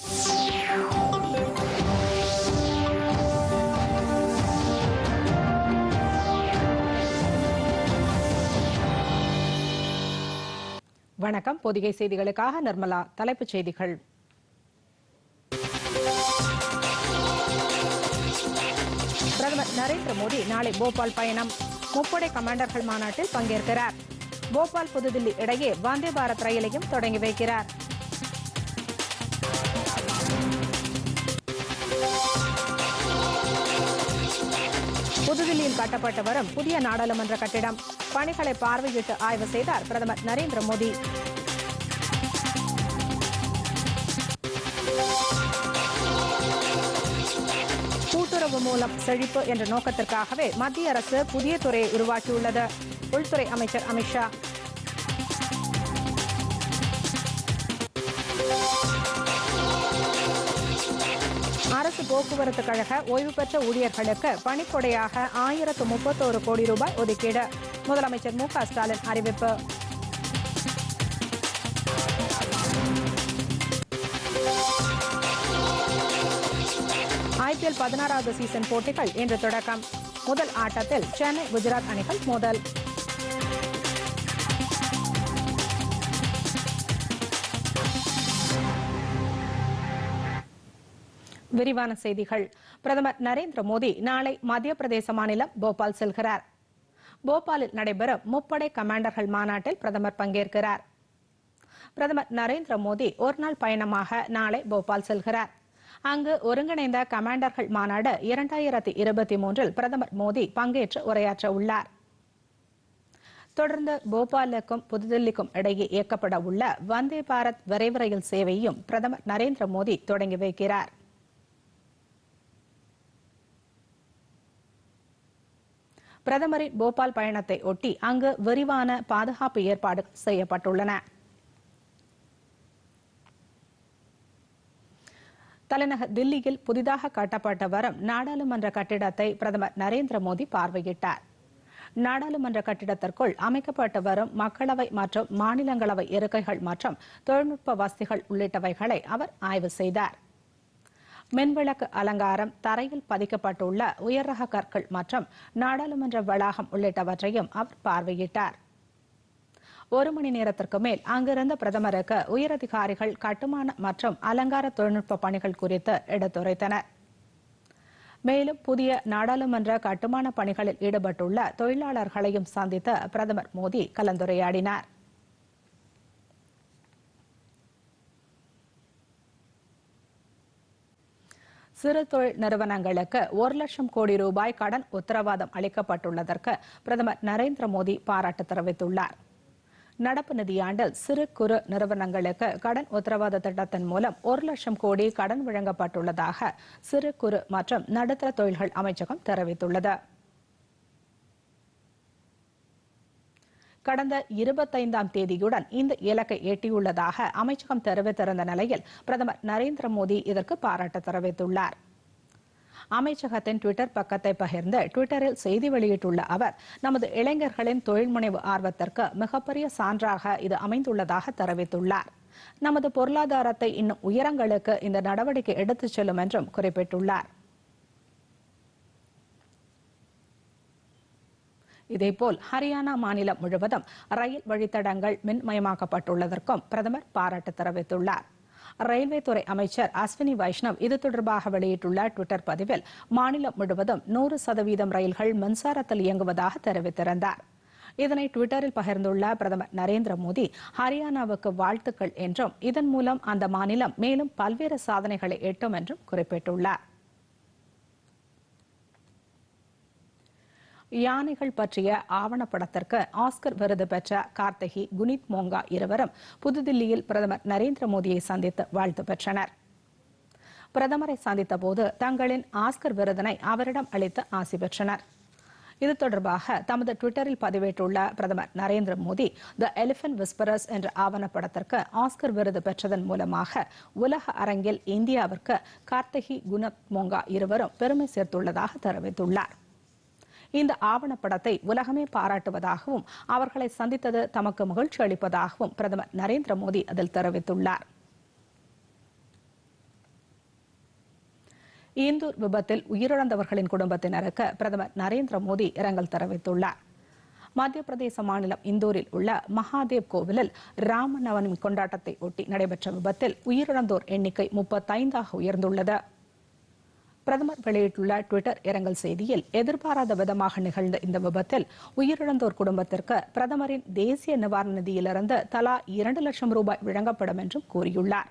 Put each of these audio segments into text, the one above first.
வணக்கம். பொதிகை செய்திகளுக்காக நிர்மலா தலைப்புச் செய்திகள். பிரதமர் நரேந்திர மோடி நாளை போபால் பயணம். முப்படை கமாண்டர்கள் மாநாட்டில் பங்கேற்கிறார். போபால் புதுதில்லி இடையே வந்தே பாரத் ரயிலையும் தொடங்கி வைக்கிறார். புதுதில்லியில் கட்டப்பட்டு வரும் புதிய நாடாளுமன்ற கட்டிடம். பணிகளை பார்வையிட்டு ஆய்வு செய்தார் பிரதமர் நரேந்திர மோடி. கூட்டுறவு மூலம் செழிப்பு என்ற நோக்கத்திற்காகவே மத்திய அரசு புதிய துறையை உருவாக்கியுள்ளது. உள்துறை அமைச்சர் அமித்ஷா அரசு போக்குவரத்து கழக ஓய்வு பெற்ற ஊழியர்களுக்கு பணிக்கொடையாக ஆயிரத்து முப்பத்தோரு கோடி ரூபாய் ஒதுக்கீடு. முதலமைச்சர் மு ஸ்டாலின் அறிவிப்பு. ஐபிஎல் பதினாறாவது சீசன் போட்டிகள் இன்று தொடக்கம். முதல் ஆட்டத்தில் சென்னை குஜராத் அணிகள் மோதல். விரிவான செய்திகள். பிரதமர் நரேந்திர மோடி நாளை மத்திய பிரதேச மாநிலம் போபால் செல்கிறார். போபாலில் நடைபெறும் முப்படை கமாண்டர்கள் மாநாட்டில் பிரதமர் பங்கேற்கிறார். பிரதமர் நரேந்திர மோடி ஒருநாள் பயணமாக நாளை போபால் செல்கிறார். அங்கு ஒருங்கிணைந்த கமாண்டர்கள் மாநாடு இரண்டாயிரத்தி இருபத்தி மூன்றில் பிரதமர் மோடி பங்கேற்று உரையாற்ற உள்ளார். தொடர்ந்து போபாலுக்கும் புதுதில்லிக்கும் இடையே இயக்கப்பட உள்ள வந்தே பாரத் விரைவு ரயில் சேவையையும் பிரதமர் நரேந்திர மோடி தொடங்கி வைக்கிறார். பிரதமரின் போபால் பயணத்தை ஒட்டி அங்கு விரிவான பாதுகாப்பு ஏற்பாடுகள் செய்யப்பட்டுள்ளன. தலைநகர் தில்லியில் புதிதாக கட்டப்பட்ட வரும் நாடாளுமன்ற கட்டிடத்தை பிரதமர் நரேந்திர மோடி பார்வையிட்டார். நாடாளுமன்ற கட்டிடத்திற்குள் அமைக்கப்பட்டு வரும் மக்களவை மற்றும் மாநிலங்களவை இருக்கைகள் மற்றும் தொழில்நுட்ப வசதிகள் உள்ளிட்டவைகளை அவர் ஆய்வு செய்தார். மின்விளக்கு அலங்காரம் தரையில் பதிக்கப்பட்டுள்ள உயர்ரக கற்கள் மற்றும் நாடாளுமன்ற வளாகம் உள்ளிட்டவற்றையும் அவர் பார்வையிட்டார். ஒரு மணி நேரத்திற்கு மேல் அங்கிருந்த பிரதமருக்கு உயரதிகாரிகள் கட்டுமான மற்றும் அலங்கார தொழில்நுட்ப பணிகள் குறித்து எடுத்துரைத்தனர். மேலும் புதிய நாடாளுமன்ற கட்டுமான பணிகளில் ஈடுபட்டுள்ள தொழிலாளர்களையும் சந்தித்து பிரதமர் மோடி கலந்துரையாடினார். சிறு தொழில் நிறுவனங்களுக்கு ஒரு லட்சம் கோடி ரூபாய் கடன் உத்தரவாதம் அளிக்கப்பட்டுள்ளதற்கு பிரதமர் நரேந்திர மோடி பாராட்டு தெரிவித்துள்ளார். நடப்பு நிதியாண்டில் சிறு குறு நிறுவனங்களுக்கு கடன் உத்தரவாத திட்டத்தின் மூலம் ஒரு லட்சம் கோடி கடன் வழங்கப்பட்டுள்ளதாக சிறு குறு மற்றும் நடுத்தர தொழில்கள் அமைச்சகம் தெரிவித்துள்ளது. கடந்த இருபத்தைந்தாம் தேதியுடன் இந்த இலக்கை எட்டியுள்ளதாக அமைச்சகம் தெரிவித்திருந்த நிலையில் பிரதமர் நரேந்திர மோடி இதற்கு பாராட்டு தெரிவித்துள்ளார். அமைச்சகத்தின் டுவிட்டர் பக்கத்தை பகிர்ந்து டுவிட்டரில் செய்தி வெளியிட்டுள்ள அவர் நமது இளைஞர்களின் தொழில் முனைவு ஆர்வத்திற்கு மிகப்பெரிய சான்றாக இது அமைந்துள்ளதாக தெரிவித்துள்ளார். நமது பொருளாதாரத்தை இன்னும் உயரங்களுக்கு இந்த நடவடிக்கை எடுத்துச் செல்லும் என்றும் குறிப்பிட்டுள்ளார். இதேபோல் ஹரியானா மாநிலம் முழுவதும் ரயில் வழித்தடங்கள் மின்மயமாக்கப்பட்டுள்ளதற்கும் பிரதமர் பாராட்டு தெரிவித்துள்ளார். ரயில்வே துறை அமைச்சர் அஸ்வினி வைஷ்ணவ் இது தொடர்பாக வெளியிட்டுள்ள டுவிட்டர் பதிவில் மாநிலம் முழுவதும் நூறு சதவீதம் ரயில்கள் மின்சாரத்தில் இயங்குவதாக தெரிவித்திருந்தார். இதனை டுவிட்டரில் பகிர்ந்துள்ள பிரதமர் நரேந்திர மோடி ஹரியானாவுக்கு வாழ்த்துக்கள் என்றும் இதன் மூலம் அந்த மாநிலம் மேலும் பல்வேறு சாதனைகளை எட்டும் என்றும் குறிப்பிட்டுள்ளார். யானைகள் பற்றிய ஆவணப்படத்திற்கு ஆஸ்கர் விருது பெற்ற கார்த்திகி குனித் மோங்கா இருவரும் புதுதில்லியில் பிரதமர் நரேந்திர மோடியை சந்தித்து வாழ்த்து பெற்றனர். பிரதமரை சந்தித்த போது தங்களின் ஆஸ்கர் விருதினை அவரிடம் அளித்து ஆசி பெற்றனர். இது தொடர்பாக தமது ட்விட்டரில் பதிவேற்றுள்ள பிரதமர் Narendra Modi the elephant whisperers என்ற ஆவணப்படத்திற்கு ஆஸ்கர் விருது பெற்றதன் மூலமாக உலக அரங்கில் இந்தியாவிற்கு கார்த்திகி குணத் மோங்கா இருவரும் பெருமை சேர்த்துள்ளதாக தெரிவித்துள்ளார். இந்த ஆவணப்படத்தை உலகமே பாராட்டுவதாகவும் அவர்களை சந்தித்தது தமக்கு மகிழ்ச்சி அளிப்பதாகவும் பிரதமர் நரேந்திர மோடி அதில் தெரிவித்துள்ளார். இந்தூர் விபத்தில் உயிரிழந்தவர்களின் குடும்பத்தினருக்கு பிரதமர் நரேந்திர மோடி இரங்கல் தெரிவித்துள்ளார். மத்திய பிரதேச மாநிலம் இந்தூரில் உள்ள மகாதேவ் கோவிலில் ராமநவமி கொண்டாட்டத்தை ஒட்டி நடைபெற்ற விபத்தில் உயிரிழந்தோர் எண்ணிக்கை முப்பத்தைந்தாக உயர்ந்துள்ளது. பிரதமர் வெளியிட்டுள்ள டுவிட்டர் இரங்கல் செய்தியில் எதிர்பாராத விதமாக நிகழ்ந்த இந்த விபத்தில் உயிரிழந்தோர் குடும்பத்திற்கு பிரதமரின் தேசிய நிவாரண நிதியிலிருந்து தலா இரண்டு லட்சம் ரூபாய் வழங்கப்படும் என்றும் கூறியுள்ளார்.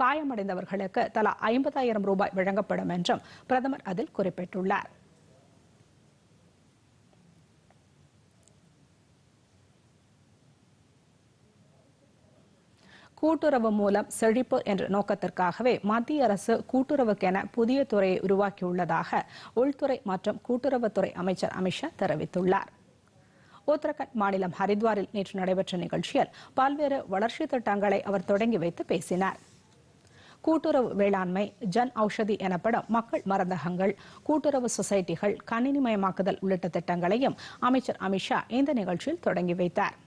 காயமடைந்தவர்களுக்கு தலா ஐம்பதாயிரம் ரூபாய் வழங்கப்படும் என்றும் பிரதமர் அதில் குறிப்பிட்டுள்ளார். கூட்டுறவு மூலம் செழிப்பு என்ற நோக்கத்திற்காகவே மத்திய அரசு கூட்டுறவுக்கென புதிய துறையை உருவாக்கியுள்ளதாக உள்துறை மற்றும் கூட்டுறவுத்துறை அமைச்சர் அமித்ஷா தெரிவித்துள்ளார். உத்தரகண்ட் மாநிலம் ஹரித்வாரில் நேற்று நடைபெற்ற நிகழ்ச்சியில் பல்வேறு வளர்ச்சித் திட்டங்களை அவர் தொடங்கி வைத்து பேசினார். கூட்டுறவு வேளாண்மை ஜன் ஔஷதி எனப்படும் மக்கள் மருந்தகங்கள் கூட்டுறவு சொசைட்டிகள் கணினிமயமாக்குதல் உள்ளிட்ட திட்டங்களையும் அமைச்சர் அமித்ஷா இந்த நிகழ்ச்சியில் தொடங்கி வைத்தார்.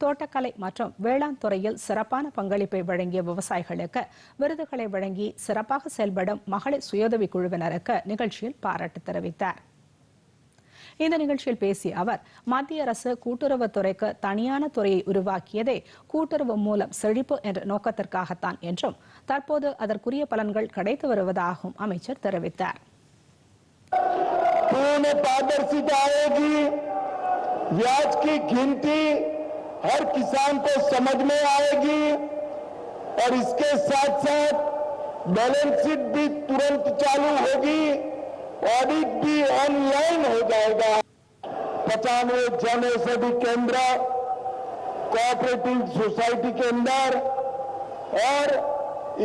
தோட்டக்கலை மற்றும் வேளாண் துறையில் சிறப்பான பங்களிப்பை வழங்கிய விவசாயிகளுக்கு விருதுகளை வழங்கி சிறப்பாக செயல்படும் மகளிர் சுயதவி குழுவினருக்கு நிகழ்ச்சியில் பாராட்டு தெரிவித்தார் இந்த நிகழ்ச்சியில் பேசிய அவர் மத்திய அரசு கூட்டுறவுத் துறைக்கு தனியான துறையை உருவாக்கியதே கூட்டுறவு மூலம் செழிப்பு என்ற நோக்கத்திற்காகத்தான் என்றும் தற்போது அதற்குரிய பலன்கள் கிடைத்து வருவதாகவும் அமைச்சர் தெரிவித்தார் पूर्ण पारदर्शिता आएगी ब्याज की गिनती हर किसान को समझ में आएगी और इसके साथ साथ बैलेंस शीट भी तुरंत चालू होगी, ऑडिट भी ऑनलाइन हो जाएगा। पचानवे जन औषधि केंद्र कोऑपरेटिव सोसाइटी के अंदर और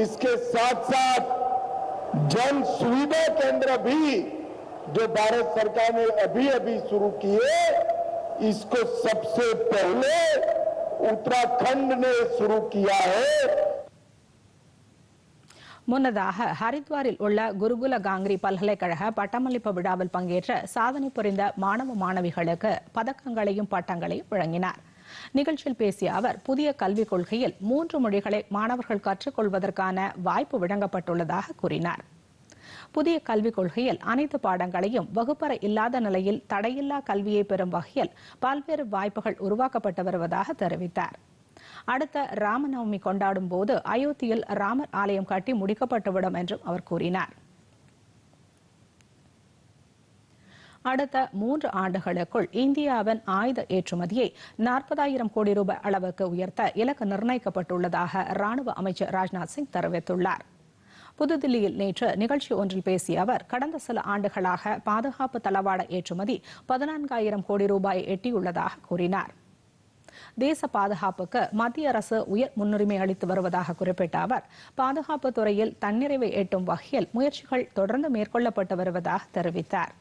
इसके साथ साथ जन सुविधा केंद्र भी, जो भारत सरकार ने अभी अभी शुरू किए इसको सबसे पहले उत्तराखंड ने शुरू किया है முன்னதாக ஹரித்வாரில் உள்ள குருகுல காங்கிரி பல்கலைக்கழக பட்டமளிப்பு விழாவில் பங்கேற்ற சாதனை புரிந்த மாணவ மாணவிகளுக்கு பதக்கங்களையும் பட்டங்களையும் வழங்கினார் நிகழ்ச்சியில் பேசிய அவர் புதிய கல்விக் கொள்கையில் மூன்று மொழிகளை மாணவர்கள் கற்றுக்கொள்வதற்கான வாய்ப்பு வழங்கப்பட்டுள்ளதாக கூறினார் புதிய கல்விக் கொள்கையில் அனைத்து பாடங்களையும் வகுப்பறை இல்லாத நிலையில் தடையில்லா கல்வியை பெறும் வகையில் பல்வேறு வாய்ப்புகள் உருவாக்கப்பட்டு வருவதாக தெரிவித்தார். அடுத்த ராமநவமி கொண்டாடும் போது அயோத்தியில் ராமர் ஆலயம் கட்டி முடிக்கப்பட்டுவிடும் என்றும் அவர் கூறினார். அடுத்த மூன்று ஆண்டுகளுக்குள் இந்தியாவின் ஆயுத ஏற்றுமதியை நாற்பதாயிரம் கோடி ரூபாய் அளவுக்கு உயர்த்த இலக்கு நிர்ணயிக்கப்பட்டுள்ளதாக ராணுவ அமைச்சர் ராஜ்நாத் சிங் தெரிவித்துள்ளார். புதுதில்லியில் நேற்று நிகழ்ச்சி ஒன்றில் பேசிய அவர் கடந்த சில ஆண்டுகளாக பாதுகாப்பு தளவாட ஏற்றுமதி பதினான்காயிரம் கோடி ரூபாய் எட்டியுள்ளதாக கூறினார். தேச பாதுகாப்புக்கு மத்திய அரசு உயர் முன்னுரிமை அளித்து வருவதாக குறிப்பிட்ட அவர் பாதுகாப்பு துறையில் தன்னிறைவை எட்டும் வகையில் முயற்சிகள் தொடர்ந்து மேற்கொள்ளப்பட்டு வருவதாக தெரிவித்தார்.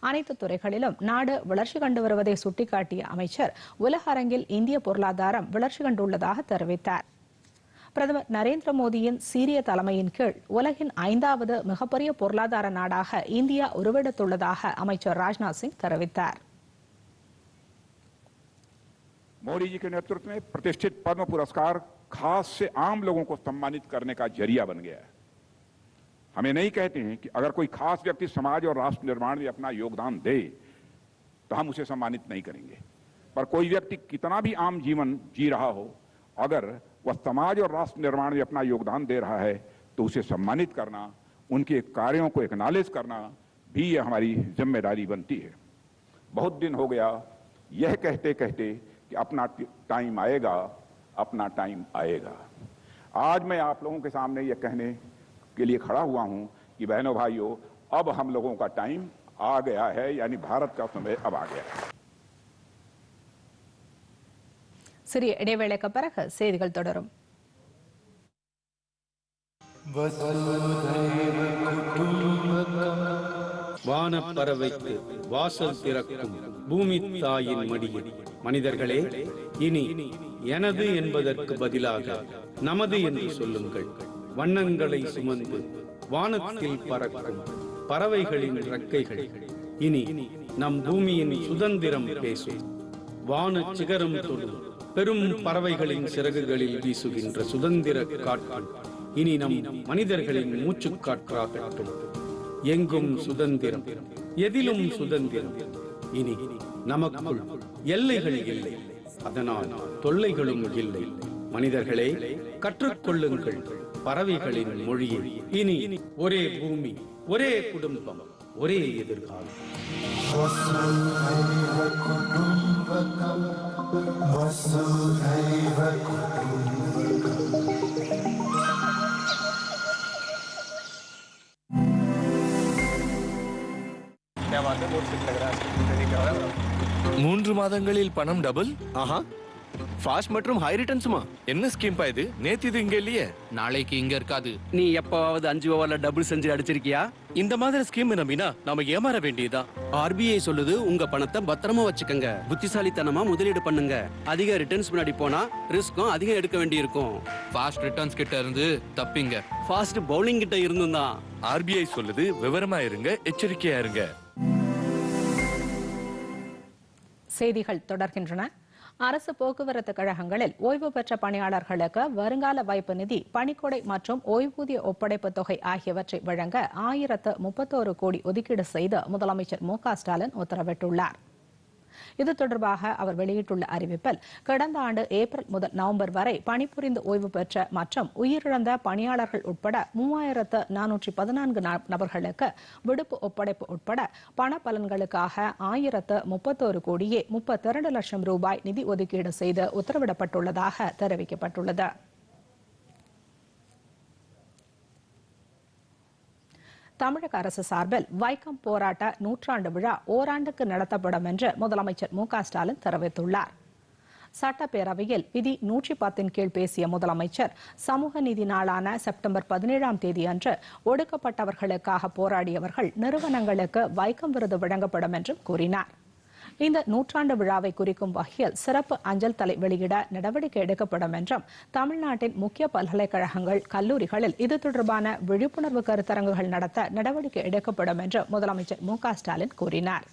அனைத்து துறைகளிலும் நாடு வளர்ச்சி கண்டு வருவதை சுட்டிக்காட்டிய அமைச்சர் உலக அரங்கில் இந்திய பொருளாதாரம் வளர்ச்சி கண்டுள்ளதாக தெரிவித்தார். பிரதமர் நரேந்திர மோடியின் சீரிய தலைமையின் கீழ் உலகின் ஐந்தாவது மிகப்பெரிய பொருளாதார நாடாக இந்தியா உருவெடுத்துள்ளதாக அமைச்சர் ராஜ்நாத் சிங் தெரிவித்தார் मोदी जी के नेतृत्व में प्रतिष्ठित पद्म पुरस्कार खास से आम लोगों को सम्मानित करने का जरिया बन गया है हमें नहीं कहते हैं कि अगर कोई खास व्यक्ति समाज और राष्ट्र निर्माण में अपना योगदान दे तो हम उसे सम्मानित नहीं करेंगे पर कोई व्यक्ति कितना भी आम जीवन जी रहा हो अगर वह समाज और राष्ट्र निर्माण में अपना योगदान दे रहा है तो उसे सम्मानित करना, उनके कार्यों को एक्नॉलेज करना भी यह हमारी ज़िम्मेदारी बनती है। बहुत दिन हो गया, यह कहते कहते कि अपना टाइम आएगा, अपना टाइम आएगा। आज मैं आप लोगों के सामने यह कहने के लिए खड़ा हुआ हूँ कि बहनों भाइयों, अब हम लोगों का टाइम आ गया है, यानी भारत का समय अब आ गया है। சிறிய இடைவேளைக்கு பிறகு செய்திகள் தொடரும். வானப்பறவைக்கு வாசல் திறக்கும் பூமி தாயின் மடியில். மனிதர்களே இனி எனது என்பதற்கு பதிலாக நமது என்று சொல்லுங்கள். வண்ணங்களை சுமந்து வானத்தில் பறக்கும் பறவைகளின் ரெக்கைகள் இனி நம் பூமியின் சுதந்திரம் பேசும். வான சிகரம் தொடும். பெரும் பறவைகளின் சிறகுகளில் வீசுகின்ற சுதந்திர காற்று இனி நம் மனிதர்களின் மூச்சுக்காற்றாகட்டும் எங்கும் சுதந்திரம் எதிலும் சுதந்திரம். இனி நமக்குள் எல்லைகள் இல்லை. அதனால் தொல்லைகளும் இல்லை. மனிதர்களே கற்றுக்கொள்ளுங்கள் பறவைகளின் மொழியை. இனி ஒரே பூமி ஒரே குடும்பம் ஒரே எதிர்காலம். மூன்று மாதங்களில் பணம் டபுள் ஆஹா. ஃபாஸ்ட் மற்றும் ஹை ரிட்டர்ன்ஸுமா என்ன ஸ்கீம் பா இது? நேத்து இது இங்க இல்லையே. நாளைக்கு இங்க இருக்காது. நீ எப்பவாவது அஞ்சு ஓவர்ல டபுள் செஞ்சு அடிச்சிருக்கியா? இந்த மாதிரி ஸ்கீம் நம்பினா நாம ஏமாற வேண்டியதுதான். ஆர்பிஐ சொல்லுது உங்க பணத்தை பத்திரமா வச்சுக்கங்க. புத்திசாலித்தனமா முதலீடு பண்ணுங்க. அதிக ரிட்டர்ன்ஸ் முன்னாடி போனா ரிஸ்க்கும் அதிகம் எடுக்க வேண்டியிருக்கும். ஃபாஸ்ட் ரிட்டர்ன்ஸ் கிட்ட இருந்து தப்பிங்க. ஃபாஸ்ட் பவுலிங் கிட்ட இருந்தும் தான் ஆர்பிஐ சொல்லுது விவரமா இருங்க எச்சரிக்கையா இருங்க. செய்திகள் தொடர்கின்றன. அரசு போக்குவரத்து கழகங்களில் ஓய்வு பெற்ற பணியாளர்களுக்கு வருங்கால வைப்பு நிதி பணிக்கொடை மற்றும் ஓய்வூதிய ஒப்படைப்பு தொகை ஆகியவற்றை வழங்க ஆயிரத்து முப்பத்தோரு கோடி ஒதுக்கீடு செய்து முதலமைச்சர் மு ஸ்டாலின் உத்தரவிட்டுள்ளார். இது தொடர்பாக அவர் வெளியிட்டுள்ள அறிவிப்பில் கடந்த ஆண்டு ஏப்ரல் முதல் நவம்பர் வரை பணிபுரிந்து ஓய்வு பெற்ற மற்றும் உயிரிழந்த பணியாளர்கள் உட்பட மூவாயிரத்து நானூற்றி பதினான்கு நபர்களுக்கு விடுப்பு ஒப்படைப்பு உட்பட பண பலன்களுக்காக ஆயிரத்து முப்பத்தோரு கோடியே முப்பத்திரண்டு லட்சம் ரூபாய் நிதி ஒதுக்கீடு செய்து உத்தரவிடப்பட்டுள்ளதாக தெரிவிக்கப்பட்டுள்ளது. தமிழக அரசு சார்பில் வைக்கம் போராட்ட நூற்றாண்டு விழா ஓராண்டுக்கு நடத்தப்படும் என்று முதலமைச்சர் மு ஸ்டாலின் தெரிவித்துள்ளார். சட்டப்பேரவையில் விதி நூற்றி பத்தின் கீழ் பேசிய முதலமைச்சர் சமூக நீதி நாளான செப்டம்பர் பதினேழாம் தேதி அன்று ஒடுக்கப்பட்டவர்களுக்காக போராடியவர்கள் நிறுவனங்களுக்கு வைக்கம் விருது வழங்கப்படும் என்றும் கூறினார். இந்த நூற்றாண்டு விழாவை குறிக்கும் வகையில் சிறப்பு அஞ்சல் தலை வெளியிட நடவடிக்கை எடுக்கப்படும் என்றும் தமிழ்நாட்டின் முக்கிய பல்கலைக்கழகங்கள் கல்லூரிகளில் இது தொடர்பான விழிப்புணர்வு கருத்தரங்குகள் நடத்த நடவடிக்கை எடுக்கப்படும் என்று முதலமைச்சர் மு ஸ்டாலின் கூறினார்.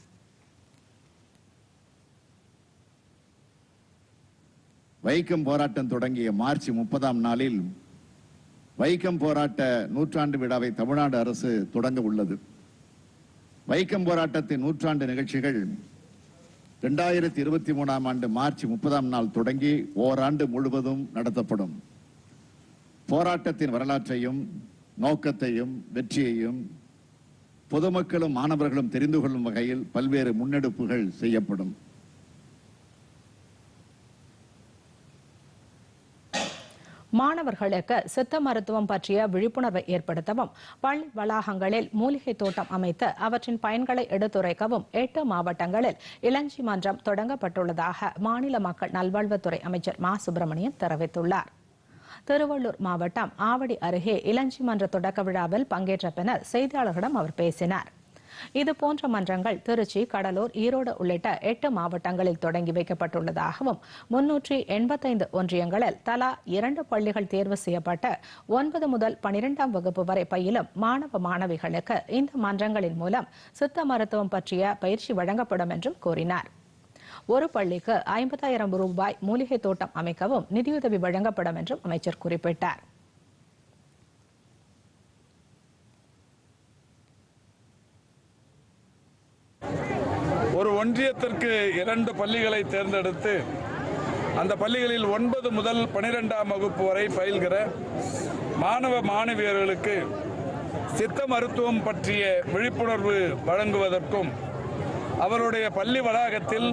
வைக்கம் போராட்டம் தொடங்கிய மார்ச் முப்பதாம் நாளில் வைக்கம் போராட்ட நூற்றாண்டு விழாவை தமிழ்நாடு அரசு தொடங்க உள்ளது. வைக்கம் போராட்டத்தின் நூற்றாண்டு நிகழ்ச்சிகள் இரண்டாயிரத்தி இருபத்தி மூணாம் ஆண்டு மார்ச் முப்பதாம் நாள் தொடங்கி ஓராண்டு முழுவதும் நடத்தப்படும். போராட்டத்தின் வரலாற்றையும் நோக்கத்தையும் வெற்றியையும் பொதுமக்களும் மாணவர்களும் தெரிந்து கொள்ளும் வகையில் பல்வேறு முன்னெடுப்புகள் செய்யப்படும். மாணவர்களுக்கு சித்த மருத்துவம் பற்றிய விழிப்புணர்வை ஏற்படுத்தவும் பள்ளி வளாகங்களில் மூலிகை தோட்டம் அமைத்து அவற்றின் பயன்களை எடுத்துரைக்கவும் எட்டு மாவட்டங்களில் இளஞ்சி மன்றம் தொடங்கப்பட்டுள்ளதாக மாநில மக்கள் நல்வாழ்வுத்துறை அமைச்சர் மா. சுப்பிரமணியன் தெரிவித்துள்ளார். திருவள்ளூர் மாவட்டம் ஆவடி அருகே இளஞ்சி மன்ற தொடக்க விழாவில் பங்கேற்ற பின்னர் செய்தியாளர்களிடம் அவர் பேசினார். இது போன்ற மன்றங்கள் திருச்சி கடலூர் ஈரோடு உள்ளிட்ட எட்டு மாவட்டங்களில் தொடங்கி வைக்கப்பட்டுள்ளதாகவும் முன்னூற்றி எண்பத்தைந்து ஒன்றியங்களில் தலா இரண்டு பள்ளிகள் தேர்வு செய்யப்பட்ட ஒன்பது முதல் பனிரெண்டாம் வகுப்பு வரை பயிலும் மாணவ மாணவிகளுக்கு இந்த மன்றங்களின் மூலம் சித்த மருத்துவம் பற்றிய பயிற்சி வழங்கப்படும் என்றும் கூறினார். ஒரு பள்ளிக்கு ஐம்பதாயிரம் ரூபாய் மூலிகை தோட்டம் அமைக்கவும் நிதியுதவி வழங்கப்படும் என்றும் அமைச்சர் குறிப்பிட்டார் ஒரு ஒன்றியத்திற்கு இரண்டு பள்ளிகளை தேர்ந்தெடுத்து அந்த பள்ளிகளில் ஒன்பது முதல் பனிரெண்டாம் வகுப்பு வரை பயில்கிற மாணவ மாணவியர்களுக்கு சித்த மருத்துவம் பற்றிய விழிப்புணர்வு வழங்குவதற்கும் அவருடைய பள்ளி வளாகத்தில்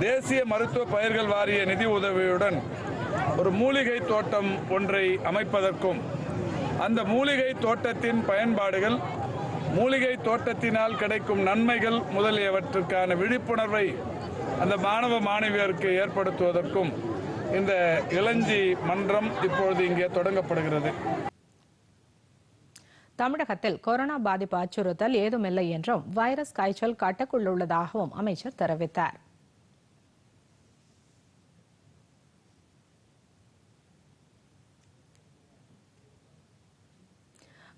தேசிய மருத்துவ பயிர்கள் வாரிய நிதி உதவியுடன் ஒரு மூலிகை தோட்டம் ஒன்றை அமைப்பதற்கும் அந்த மூலிகை தோட்டத்தின் பயன்பாடுகள் மூலிகை தோட்டத்தினால் கிடைக்கும் நன்மைகள் முதலியவற்றுக்கான விழிப்புணர்வை அந்த மாணவ மாணவியருக்கு ஏற்படுத்துவதற்கும் இந்த இளஞ்சி மன்றம் இப்பொழுது இங்கே தொடங்கப்படுகிறது. தமிழகத்தில் கொரோனா பாதிப்பு அச்சுறுத்தல் ஏதுமில்லை என்றும் வைரஸ் காய்ச்சல் கட்டுக்குள் உள்ளதாகவும் அமைச்சர் தெரிவித்தார்.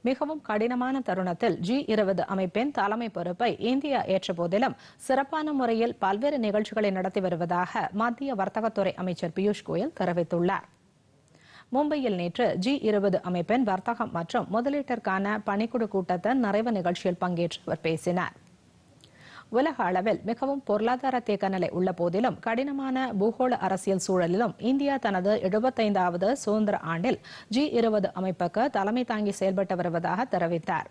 மிகவும் கடினமான தருணத்தில் ஜி இருபது அமைப்பின் தலைமை பொறுப்பை இந்தியா ஏற்ற போதிலும் சிறப்பான முறையில் பல்வேறு நிகழ்ச்சிகளை நடத்தி வருவதாக மத்திய வர்த்தகத்துறை அமைச்சர் பியூஷ் கோயல் தெரிவித்துள்ளார். மும்பையில் நேற்று ஜி இருபது அமைப்பின் வர்த்தகம் மற்றும் முதலீட்டிற்கான பணிக்குழு கூட்டத்தின் நிறைவு நிகழ்ச்சியில் பங்கேற்று அவர் பேசினாா் உலக அளவில் மிகவும் பொருளாதார தேக்க நிலை உள்ள போதிலும் கடினமான பூகோள அரசியல் சூழலிலும் இந்தியா தனது எழுபத்தைந்தாவது சுதந்திர ஆண்டில் ஜி இருபது அமைப்புக்கு தலைமை தாங்கி செயல்பட்டு வருவதாக தெரிவித்தார்.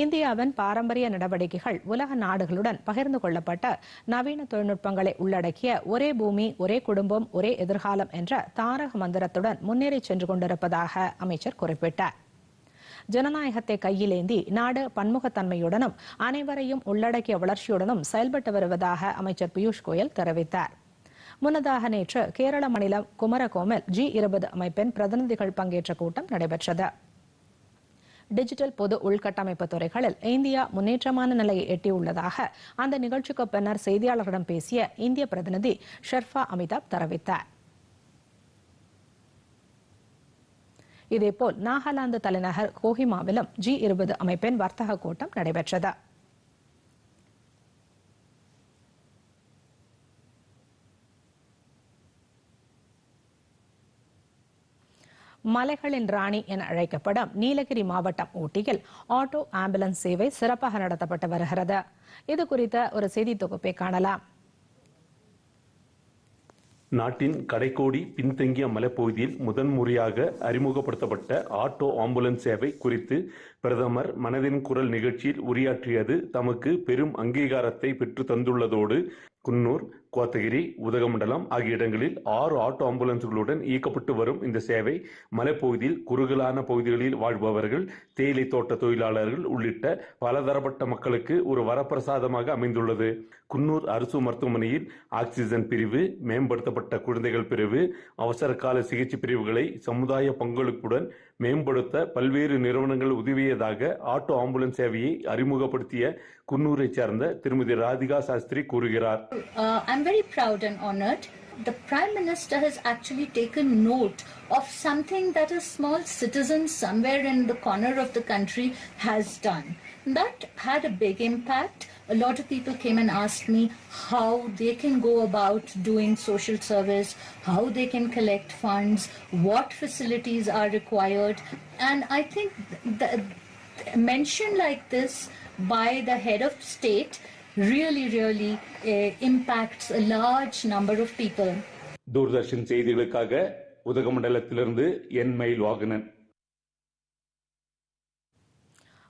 இந்தியாவின் பாரம்பரிய நடவடிக்கைகள் உலக நாடுகளுடன் பகிர்ந்து கொள்ளப்பட்ட நவீன தொழில்நுட்பங்களை உள்ளடக்கிய ஒரே பூமி ஒரே குடும்பம் ஒரே எதிர்காலம் என்ற தாரக மந்திரத்துடன் முன்னேறி சென்று கொண்டிருப்பதாக அமைச்சர் குறிப்பிட்டார். ஜனநாயகத்தை கையிலேந்தி நாடு பன்முகத்தன்மையுடனும் அனைவரையும் உள்ளடக்கிய வளர்ச்சியுடனும் செயல்பட்டு வருவதாக அமைச்சர் பியூஷ் கோயல் தெரிவித்தார். முன்னதாக நேற்று கேரள மாநிலம் குமரகோமில் ஜி இருபது அமைப்பின் பிரதிநிதிகள் பங்கேற்ற கூட்டம் நடைபெற்றது. டிஜிட்டல் பொது உள்கட்டமைப்பு துறைகளில் இந்தியா முன்னேற்றமான நிலையை எட்டியுள்ளதாக அந்த நிகழ்ச்சிக்கு பின்னர் செய்தியாளர்களிடம் பேசிய இந்திய பிரதிநிதி ஷெர்ஃபா அமிதாப் தெரிவித்தார். இதேபோல் நாகாலாந்து தலைநகர் கோஹிமாவிலும் ஜி இருபது அமைப்பின் வர்த்தக கூட்டம் நடைபெற்றது. மலைகளின் ராணி என அழைக்கப்படும் நீலகிரி மாவட்டம் ஊட்டியில் ஆட்டோ ஆம்புலன்ஸ் சேவை சிறப்பாக நடத்தப்பட்டு வருகிறது. இது குறித்த ஒரு செய்தி தொகுப்பை காணலாம். நாட்டின் கடைக்கோடி பின்தங்கிய மலைப்பகுதியில் முதன்முறையாக அறிமுகப்படுத்தப்பட்ட ஆட்டோ ஆம்புலன்ஸ் சேவை குறித்து பிரதமர் மனதின் குரல் நிகழ்ச்சியில் உரையாற்றியது தமக்கு பெரும் அங்கீகாரத்தை பெற்று தந்துள்ளதோடு குன்னூர் கோத்தகிரி உதகமண்டலம் ஆகிய இடங்களில் ஆறு ஆட்டோ ஆம்புலன்ஸ்களுடன் இயக்கப்பட்டு வரும் இந்த சேவை மலைப்பகுதியில் குறுகலான பகுதிகளில் வாழ்பவர்கள் தேயிலை தோட்ட தொழிலாளர்கள் உள்ளிட்ட பலதரப்பட்ட மக்களுக்கு ஒரு வரப்பிரசாதமாக அமைந்துள்ளது. குன்னூர் அரசு மருத்துவமனையில் ஆக்சிஜன் பிரிவு மேம்படுத்தப்பட்ட குழந்தைகள் பிரிவு அவசர கால சிகிச்சை பிரிவுகளை சமுதாய பங்களிப்புடன் மேம்படுத்த பல்வேறு நிறுவனங்கள் உதவியதாக ஆட்டோ ஆம்புலன்ஸ் சேவையை அறிமுகப்படுத்திய குன்னூரைச் சேர்ந்த திருமதி ராதிகா சாஸ்திரி கூறுகிறார். I'm very proud and honored. The Prime Minister has actually taken note of something that a small citizen somewhere in the corner of the country has done. That had a big impact. A lot of people came and asked me how they can go about doing social service, how they can collect funds, what facilities are required. And I think the, mention like this by the head of state really, really uh, impacts a large number of people. Doordarshan செய்திகளுக்காக உதகமண்டலத்திலிருந்து என் மயில் வாகனன்.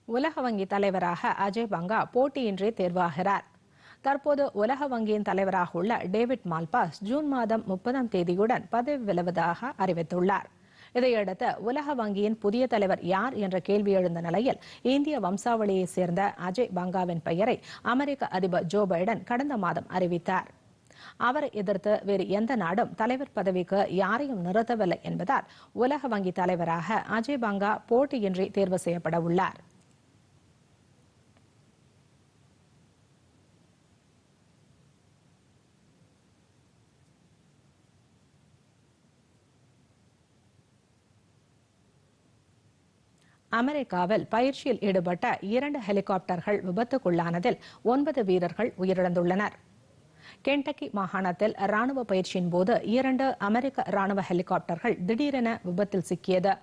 உலக வங்கி தலைவராக அஜய் பங்கா போட்டியின்றி தேர்வாகிறார். தற்போது உலக வங்கியின் தலைவராக உள்ள டேவிட் மால்பாஸ் ஜூன் மாதம் முப்பதாம் தேதியுடன் பதவி விலகுவதாக அறிவித்துள்ளார். இதையடுத்து உலக வங்கியின் புதிய தலைவர் யார் என்ற கேள்வி எழுந்த நிலையில் இந்திய வம்சாவளியைச் சேர்ந்த அஜய் பங்காவின் பெயரை அமெரிக்க அதிபர் ஜோ பைடன் கடந்த மாதம் அறிவித்தார். அவரை எதிர்த்து வேறு எந்த நாடும் தலைவர் பதவிக்கு யாரையும் நிறுத்தவில்லை என்பதால் உலக வங்கி தலைவராக அஜய் பங்கா போட்டியின்றி தேர்வு செய்யப்பட உள்ளார். அமெரிக்காவில் பயிற்சியில் ஈடுபட்ட இரண்டு ஹெலிகாப்டர்கள் விபத்துக்குள்ளானதில் ஒன்பது வீரர்கள் உயிரிழந்துள்ளனர். கென்டக்கி மாகாணத்தில் ராணுவ பயிற்சியின் போது இரண்டு அமெரிக்க ராணுவ ஹெலிகாப்டர்கள் திடீரென விபத்தில் சிக்கியது.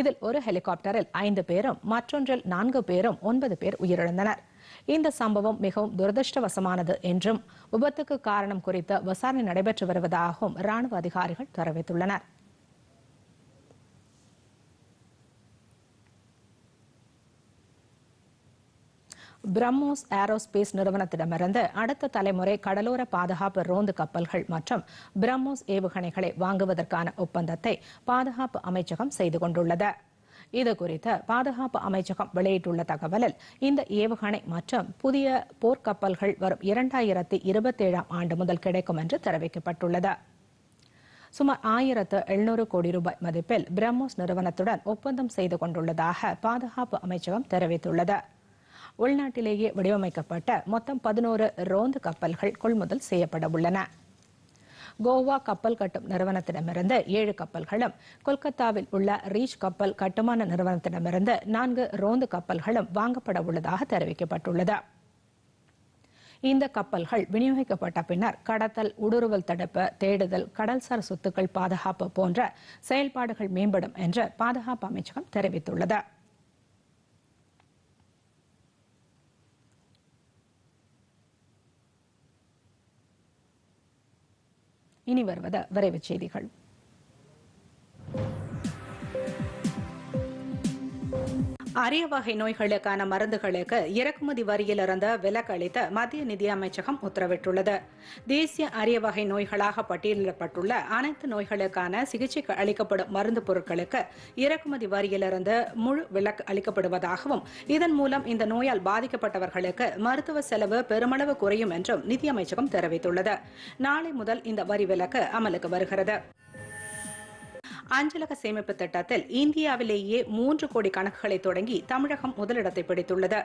இதில் ஒரு ஹெலிகாப்டரில் ஐந்து பேரும் மற்றொன்றில் நான்கு பேரும் ஒன்பது பேர் உயிரிழந்தனர். இந்த சம்பவம் மிகவும் துரதிருஷ்டவசமானது என்றும் விபத்துக்கு காரணம் குறித்து விசாரணை நடைபெற்று வருவதாகவும் ராணுவ அதிகாரிகள் தெரிவித்துள்ளனர். பிரம்மோஸ் ஏரோஸ்பேஸ் நிறுவனத்திடமிருந்து அடுத்த தலைமுறை கடலோர பாதுகாப்பு ரோந்து கப்பல்கள் மற்றும் பிரம்மோஸ் ஏவுகணைகளை வாங்குவதற்கான ஒப்பந்தத்தை பாதுகாப்பு அமைச்சகம் செய்து கொண்டுள்ளது. இதுகுறித்து பாதுகாப்பு அமைச்சகம் வெளியிட்டுள்ள தகவலில் இந்த ஏவுகணை மற்றும் புதிய போர்க்கப்பல்கள் வரும் இரண்டாயிரத்தி இருபத்தேழாம் ஆண்டு முதல் கிடைக்கும் என்று தெரிவிக்கப்பட்டுள்ளது. சுமார் ஆயிரத்து எழுநூறு கோடி ரூபாய் மதிப்பில் பிரம்மோஸ் நிறுவனத்துடன் ஒப்பந்தம் செய்து கொண்டுள்ளதாக பாதுகாப்பு அமைச்சகம் தெரிவித்துள்ளது. உள்நாட்டிலேயே வடிவமைக்கப்பட்ட மொத்தம் பதினோரு ரோந்து கப்பல்கள் கொள்முதல் செய்யப்பட உள்ளன. கோவா கப்பல் கட்டும் நிறுவனத்திடமிருந்து ஏழு கப்பல்களும் கொல்கத்தாவில் உள்ள ரீச் கப்பல் கட்டுமான நிறுவனத்திடமிருந்து நான்கு ரோந்து கப்பல்களும் வாங்கப்பட உள்ளதாக தெரிவிக்கப்பட்டுள்ளது. இந்த கப்பல்கள் விநியோகிக்கப்பட்ட பின்னர் கடத்தல் ஊடுருவல் தடுப்பு தேடுதல் கடல்சார் சொத்துக்கள் பாதுகாப்பு போன்ற செயல்பாடுகள் மேம்படும் என்று பாதுகாப்பு அமைச்சகம் தெரிவித்துள்ளது. இனி வருவது விரைவுச் செய்திகள். அரிய வகை நோய்களுக்கான மருந்துகளுக்கு இறக்குமதி வரியிலிருந்து விலக்கு அளித்த மத்திய நிதியமைச்சகம் உத்தரவிட்டுள்ளது. தேசிய அரிய வகை நோய்களாக பட்டியலிடப்பட்டுள்ள அனைத்து நோய்களுக்கான சிகிச்சைக்கு அளிக்கப்படும் மருந்து பொருட்களுக்கு இறக்குமதி வரியிலிருந்து முழு விலக்கு அளிக்கப்படுவதாகவும் இதன் மூலம் இந்த நோயால் பாதிக்கப்பட்டவர்களுக்கு மருத்துவ செலவு பெருமளவு குறையும் என்றும் நிதியமைச்சகம் தெரிவித்துள்ளது. நாளை முதல் இந்த வரி விலக்கு அமலுக்கு வருகிறது. அஞ்சலக சேமிப்பு திட்டத்தில் இந்தியாவிலேயே மூன்று கோடி கணக்குகளை தொடங்கி தமிழகம் முதலிடத்தை பிடித்துள்ளது.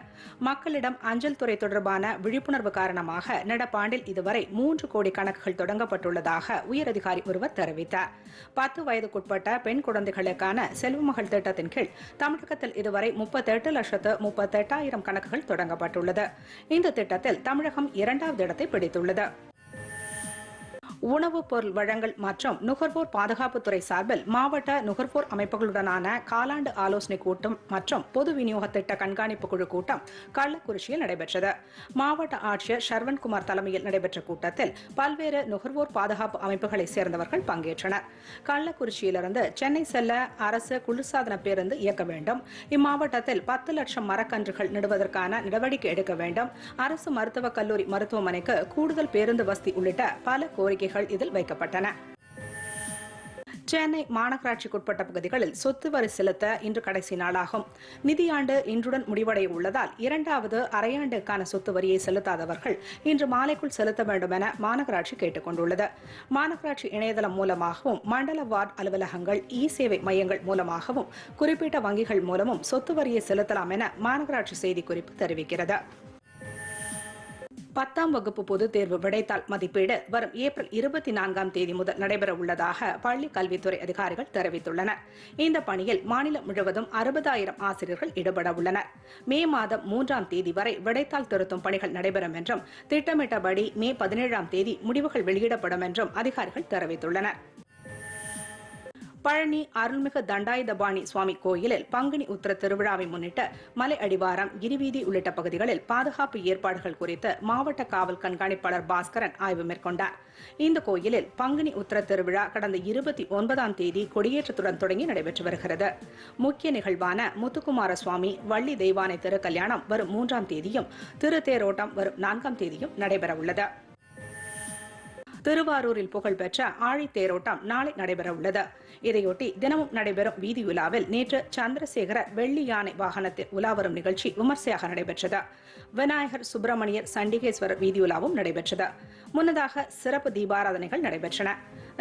மக்களிடம் அஞ்சல் துறை தொடர்பான விழிப்புணர்வு காரணமாக நடப்பாண்டில் இதுவரை மூன்று கோடி கணக்குகள் தொடங்கப்பட்டுள்ளதாக உயரதிகாரி ஒருவர் தெரிவித்தார். பத்து வயதுக்குட்பட்ட பெண் குழந்தைகளுக்கான செல்வமகள் திட்டத்தின் கீழ் தமிழகத்தில் இதுவரை முப்பத்தெட்டு லட்சத்து முப்பத்தெட்டாயிரம் கணக்குகள் தொடங்கப்பட்டுள்ளது. இந்த திட்டத்தில் தமிழகம் இரண்டாவது இடத்தை பிடித்துள்ளது. உணவுப் பொருள் வழங்கல் மற்றும் நுகர்வோர் பாதுகாப்புத்துறை சார்பில் மாவட்ட நுகர்வோர் அமைப்புகளுடனான காலாண்டு ஆலோசனை கூட்டம் மற்றும் பொது விநியோக திட்ட கண்காணிப்பு குழு கூட்டம் கள்ளக்குறிச்சியில் நடைபெற்றது. மாவட்ட ஆட்சியர் ஷர்வன்குமார் தலைமையில் நடைபெற்ற கூட்டத்தில் பல்வேறு நுகர்வோர் பாதுகாப்பு அமைப்புகளைச் சேர்ந்தவர்கள் பங்கேற்றனர். கள்ளக்குறிச்சியிலிருந்து சென்னை செல்ல அரசு குளிர்சாதன பேருந்து இயக்க வேண்டும். இம்மாவட்டத்தில் பத்து லட்சம் மரக்கன்றுகள் நடுவதற்கான நடவடிக்கை எடுக்க வேண்டும். அரசு மருத்துவக் கல்லூரி மருத்துவமனைக்கு கூடுதல் பேருந்து வசதி உள்ளிட்ட பல கோரிக்கைகள் இதில் வைக்கப்பட்டன. சென்னை மாநகராட்சிக்குட்பட்ட பகுதிகளில் சொத்து வரி செலுத்த இன்று கடைசி நாளாகும். நிதியாண்டு இன்றுடன் முடிவடைய உள்ளதால் இரண்டாவது அரையாண்டுக்கான சொத்து வரியை செலுத்தாதவர்கள் இன்று மாலைக்குள் செலுத்த வேண்டும் என மாநகராட்சி கேட்டுக் கொண்டுள்ளது. மாநகராட்சி இணையதளம் மூலமாகவும் மண்டல வார்டு அலுவலகங்கள் இ சேவை மையங்கள் மூலமாகவும் குறிப்பிட்ட வங்கிகள் மூலமும் சொத்து வரியை செலுத்தலாம் என மாநகராட்சி செய்திக்குறிப்பு தெரிவிக்கிறது. பத்தாம் வகுப்பு பொதுத் தேர்வு விடைத்தாள் மதிப்பீடு வரும் ஏப்ரல் இருபத்தி நான்காம் தேதி முதல் நடைபெற உள்ளதாக பள்ளி கல்வித்துறை அதிகாரிகள் தெரிவித்துள்ளனர். இந்த பணியில் மாநிலம் முழுவதும் அறுபதாயிரம் ஆசிரியர்கள் ஈடுபட உள்ளனர். மே மாதம் மூன்றாம் தேதி வரை விடைத்தாள் திருத்தும் பணிகள் நடைபெறும் என்றும் திட்டமிட்டபடி மே பதினேழாம் தேதி முடிவுகள் வெளியிடப்படும் என்றும் அதிகாரிகள் தெரிவித்துள்ளனர். பழனி அருள்மிகு தண்டாயுதபாணி சுவாமி கோயிலில் பங்குனி உத்திர திருவிழாவை முன்னிட்டு மலை அடிவாரம் கிரிவீதி உள்ளிட்ட பகுதிகளில் பாதுகாப்பு ஏற்பாடுகள் குறித்து மாவட்ட காவல் கண்காணிப்பாளர் பாஸ்கரன் ஆய்வு மேற்கொண்டார். இந்த கோயிலில் பங்குனி உத்திர திருவிழா கடந்த இருபத்தி ஒன்பதாம் தேதி கொடியேற்றத்துடன் தொடங்கி நடைபெற்று வருகிறது. முக்கிய நிகழ்வான முத்துக்குமார சுவாமி வள்ளி தெய்வானை திருக்கல்யாணம் வரும் மூன்றாம் தேதியும் திருத்தேரோட்டம் வரும் நான்காம் தேதியும் நடைபெறவுள்ளது. திருவாரூரில் புகழ்பெற்ற ஆழித்தேரோட்டம் நாளை நடைபெற உள்ளது இதையொட்டி தினமும் நடைபெறும் வீதி உலாவில் நேற்று சந்திரசேகர வெள்ளி யானை வாகனத்தில் உலாவரும் நிகழ்ச்சி விமர்சையாக நடைபெற்றது. விநாயகர் சுப்பிரமணியர் சண்டிகேஸ்வரர் வீதியுலாவும் நடைபெற்றது. முன்னதாக சிறப்பு தீபாராதனைகள் நடைபெற்றன.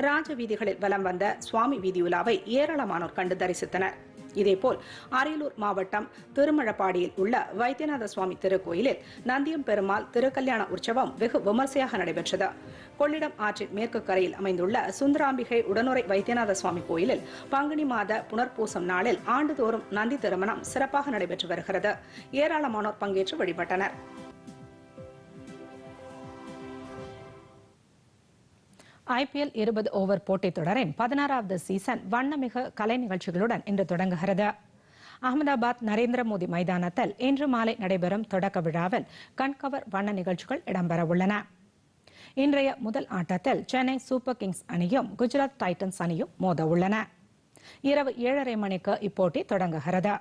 ராஜ வீதிகளில் வலம் வந்த சுவாமி வீதியுலாவை ஏராளமானோர் கண்டு தரிசித்தனர். இதேபோல் அரியலூர் மாவட்டம் திருமழப்பாடியில் உள்ள வைத்தியநாத சுவாமி திருக்கோயிலில் நந்தியம் பெருமாள் திருக்கல்யாண உற்சவம் வெகு விமர்சையாக நடைபெற்றது. கொள்ளிடம் ஆற்றின் மேற்கு கரையில் அமைந்துள்ள சுந்தராம்பிகை உடனுரை வைத்தியநாத சுவாமி கோயிலில் பங்குனி மாத புனர்பூசம் நாளில் ஆண்டுதோறும் நந்தி திருமணம் சிறப்பாக நடைபெற்று வருகிறது. ஏராளமானோர் பங்கேற்று வழிபட்டனர். ஐபிஎல் இருபது ஓவர் போட்டித் தொடரின் பதினாறாவது சீசன் வண்ணமிகு கலை நிகழ்ச்சிகளுடன் இன்று தொடங்குகிறது. அகமதாபாத் நரேந்திர மோடி மைதானத்தில் இன்று மாலை நடைபெறும் தொடக்க விழாவில் கண்கவர் வண்ண நிகழ்ச்சிகள் இடம்பெறவுள்ளன இன்றைய முதல் ஆட்டத்தில் சென்னை சூப்பர் கிங்ஸ் அணியும் குஜராத் டைட்டன்ஸ் அணியும் மோத உள்ளன. இரவு ஏழரை மணிக்கு இப்போட்டி தொடங்குகிறது.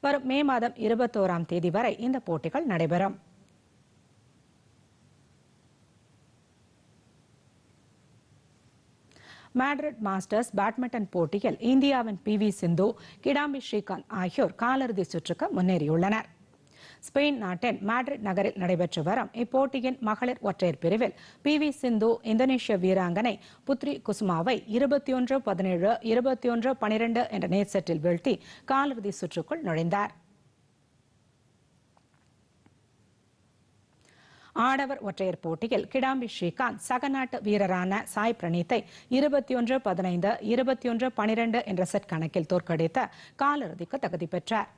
வரும் மே மாதம் இருபத்தோராம் தேதி வரை இந்த போட்டிகள் நடைபெறும். மேட்ரிட் மாஸ்டர்ஸ் பேட்மிண்டன் போட்டியில் இந்தியாவின் பி வி சிந்து கிடாம்பி ஸ்ரீகாந்த் ஆகியோர் காலிறுதி சுற்றுக்கு முன்னேறியுள்ளனர். ஸ்பெயின் நாட்டின் மேட்ரிட் நகரில் நடைபெற்று வரும் இப்போட்டியின் மகளிர் ஒற்றையர் பிரிவில் பி வி சிந்து இந்தோனேஷிய வீராங்கனை புத்ரி குசுமாவை இருபத்தி ஒன்று பதினேழு இருபத்தி ஒன்று பனிரெண்டு என்ற நேர் செட்டில் வீழ்த்தி காலிறுதி சுற்றுக்குள் நுழைந்தார். ஆடவர் ஒற்றையர் போட்டியில் கிடாம்பி ஸ்ரீகாந்த் சகநாட்டு வீரரான சாய் பிரணீத்தை இருபத்தி ஒன்று பதினைந்து இருபத்தி ஒன்று பனிரெண்டு என்ற செட் கணக்கில் தோற்கடித்த காலிறுதிக்கு தகுதி பெற்றார்.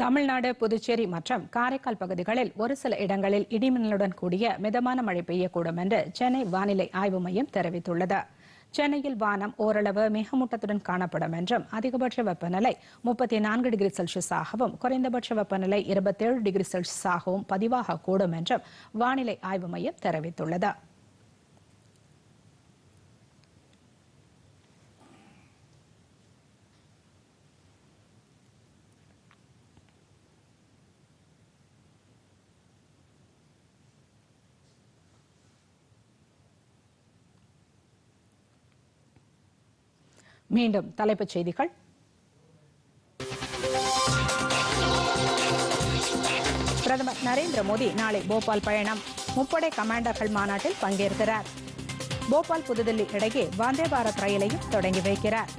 தமிழ்நாடு புதுச்சேரி மற்றும் காரைக்கால் பகுதிகளில் ஒரு சில இடங்களில் இடிமின்னலுடன் கூடிய மிதமான மழை பெய்யக்கூடும் என்று சென்னை வானிலை ஆய்வு மையம் தெரிவித்துள்ளது. சென்னையில் வானம் ஓரளவு மேகமூட்டத்துடன் காணப்படும் என்றும் அதிகபட்ச வெப்பநிலை முப்பத்தி நான்கு டிகிரி செல்சியஸாகவும் குறைந்தபட்ச வெப்பநிலை இருபத்தேழு டிகிரி செல்சியஸாகவும் பதிவாகக்கூடும் என்றும் வானிலை ஆய்வு மையம் தெரிவித்துள்ளது. மீண்டும் தலைப்புச் செய்திகள். பிரதமர் நரேந்திர மோடி நாளை போபால் பயணம். முப்படை கமாண்டர்கள் மாநாட்டில் பங்கேற்கிறார். போபால் புதுதில்லி இடையே வந்தே பாரத் ரயிலையும் தொடங்கி வைக்கிறார்.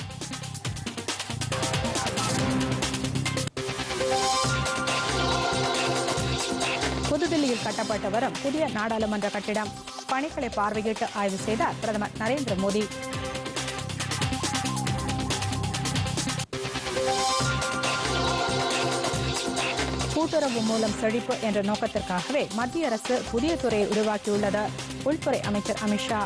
புதுதில்லியில் கட்டப்பட்டு வரும் புதிய நாடாளுமன்ற கட்டிடம். பணிகளை பார்வையிட்டு ஆய்வு செய்தார் பிரதமர் நரேந்திர மோடி. கூட்டுறவு மூலம் செழிப்பு என்ற நோக்கத்திற்காகவே மத்திய அரசு புதிய துறையை உருவாக்கியுள்ளது. உள்துறை அமைச்சர் அமித்ஷா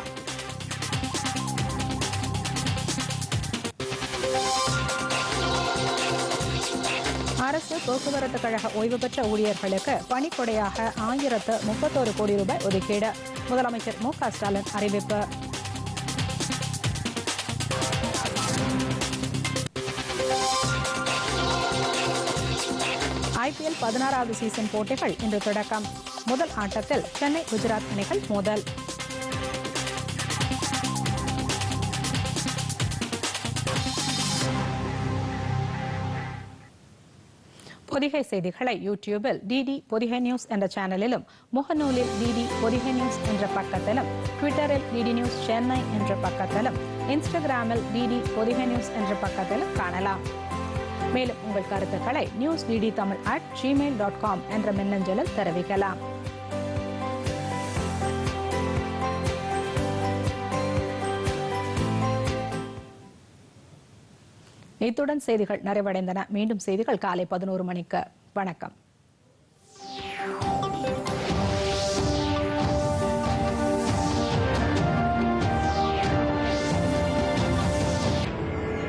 அரசு போக்குவரத்து கழக ஓய்வு பெற்ற ஊழியர்களுக்கு பணிக்கொடையாக ஆயிரத்து முப்பத்தோரு கோடி ரூபாய் ஒதுக்கீடு. முதலமைச்சர் மு க ஸ்டாலின் அறிவிப்பு. ஐபிஎல் பதினாறாவது சீசன் போட்டிகள் இன்று தொடக்கம். முதல் ஆட்டத்தில் சென்னை குஜராத் அணிகள் மோதல். பொதிகை செய்திகளை யூடியூபில் டிடி பொதிகை நியூஸ் என்ற சேனலிலும் முகநூலில் டிடி பொதிகை நியூஸ் என்ற பக்கத்திலும் ட்விட்டரில் டிடி நியூஸ் சென்னை என்ற பக்கத்திலும் இன்ஸ்டாகிராமில் டிடி பொதிகை நியூஸ் என்ற பக்கத்திலும் காணலாம். மேலும் உங்கள் கருத்துக்களை news DD Tamil at Gmail dot com என்ற மின்னஞ்சலில் தெரிவிக்கலாம். இத்துடன் செய்திகள் நிறைவடைந்தன. மீண்டும் செய்திகள் காலை பதினோரு மணிக்கு. வணக்கம்.